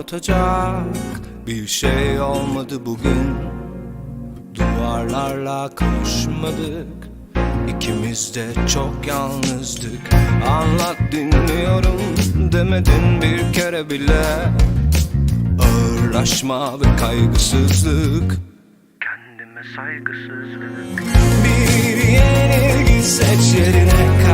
Anlatacak. Bir şey olmadı bugün. Duvarlarla konuşmadık İkimiz de çok yalnızdık. Anlat dinliyorum demedin bir kere bile. Ağırlaşma ve kaygısızlık. Kendime saygısızlık. Bir yenilgi seç yerine kaybedem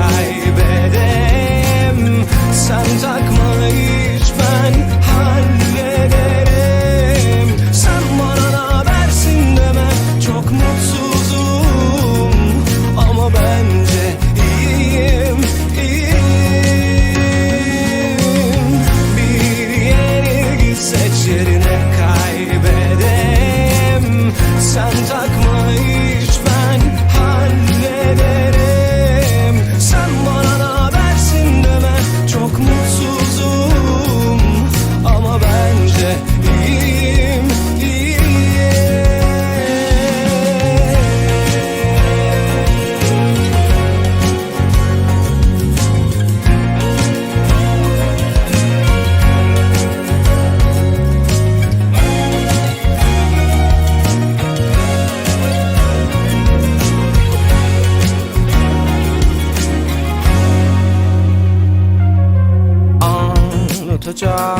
Anlatacak.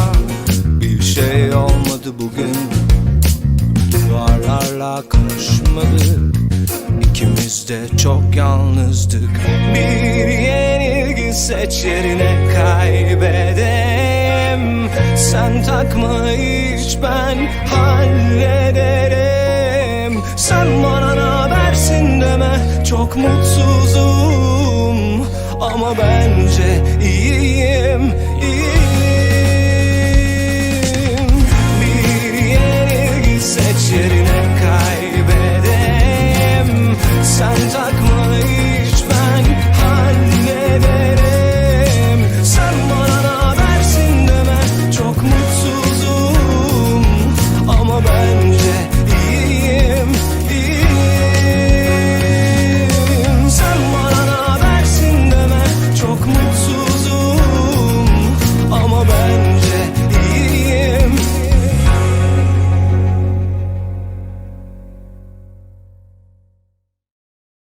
Bir şey olmadı bugün. Duvarlarla konuşmadık İkimiz de çok yalnızdık. Bir yenilgi seç yerine kaybedem Sen takma hiç ben hallederim. Sen bana habersin deme çok mutsuzum. Ama bence iyiyim, uzak